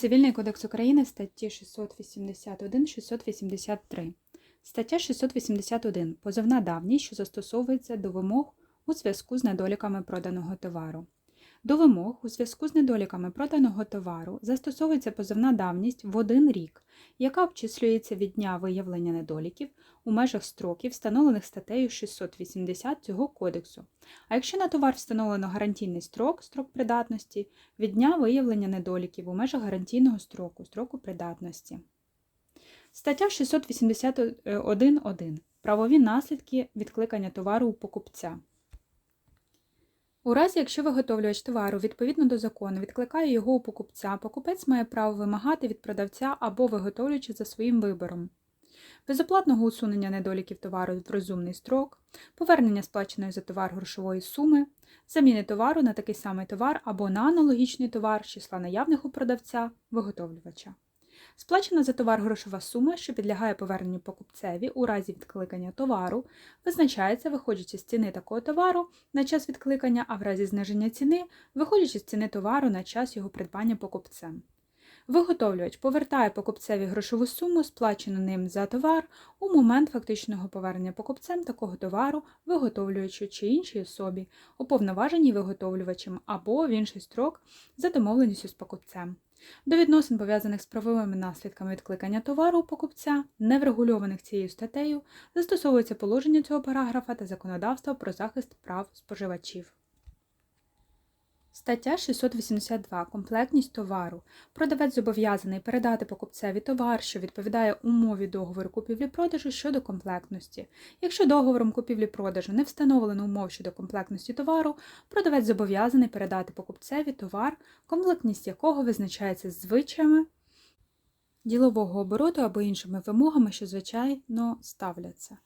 Цивільний кодекс України статті 681-683. Стаття 681. Позовна давність, що застосовується до вимог у зв'язку з недоліками проданого товару. До вимог у зв'язку з недоліками проданого товару застосовується позовна давність в один рік, яка обчислюється від дня виявлення недоліків у межах строків, встановлених статтею 680 цього кодексу. А якщо на товар встановлено гарантійний строк, строк придатності, від дня виявлення недоліків у межах гарантійного строку, строку придатності. Стаття 681.1. Правові наслідки відкликання товару у покупця. У разі, якщо виготовлювач товару відповідно до закону відкликає його у покупця, покупець має право вимагати від продавця або виготовлювача за своїм вибором. Безоплатного усунення недоліків товару в розумний строк, повернення сплаченої за товар грошової суми, заміни товару на такий самий товар або на аналогічний товар з числа наявних у продавця виготовлювача. Сплачена за товар грошова сума, що підлягає поверненню покупцеві у разі відкликання товару, визначається, виходячи з ціни такого товару на час відкликання, а в разі зниження ціни, виходячи з ціни товару на час його придбання покупцем. Виготовлювач повертає покупцеві грошову суму, сплачену ним за товар, у момент фактичного повернення покупцем такого товару, виготовлюючи чи іншій особі, уповноваженій виготовлювачем або в інший строк за домовленістю з покупцем. До відносин, пов'язаних з правовими наслідками відкликання товару у покупця, не врегульованих цією статтею, застосовується положення цього параграфа та законодавства про захист прав споживачів. Стаття 682. Комплектність товару. Продавець зобов'язаний передати покупцеві товар, що відповідає умові договору купівлі-продажу щодо комплектності. Якщо договором купівлі-продажу не встановлено умов щодо комплектності товару, продавець зобов'язаний передати покупцеві товар, комплектність якого визначається звичаями ділового обороту або іншими вимогами, що звичайно ставляться.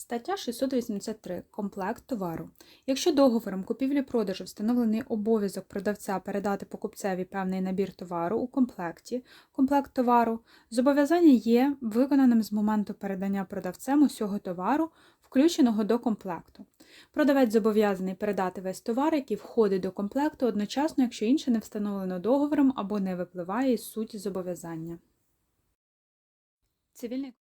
Стаття 683. Комплект товару. Якщо договором купівлі-продажу встановлений обов'язок продавця передати покупцеві певний набір товару у комплекті, комплект товару, зобов'язання є виконаним з моменту передання продавцем усього товару, включеного до комплекту. Продавець зобов'язаний передати весь товар, який входить до комплекту, одночасно, якщо інше не встановлено договором або не випливає із суті зобов'язання. Цивільний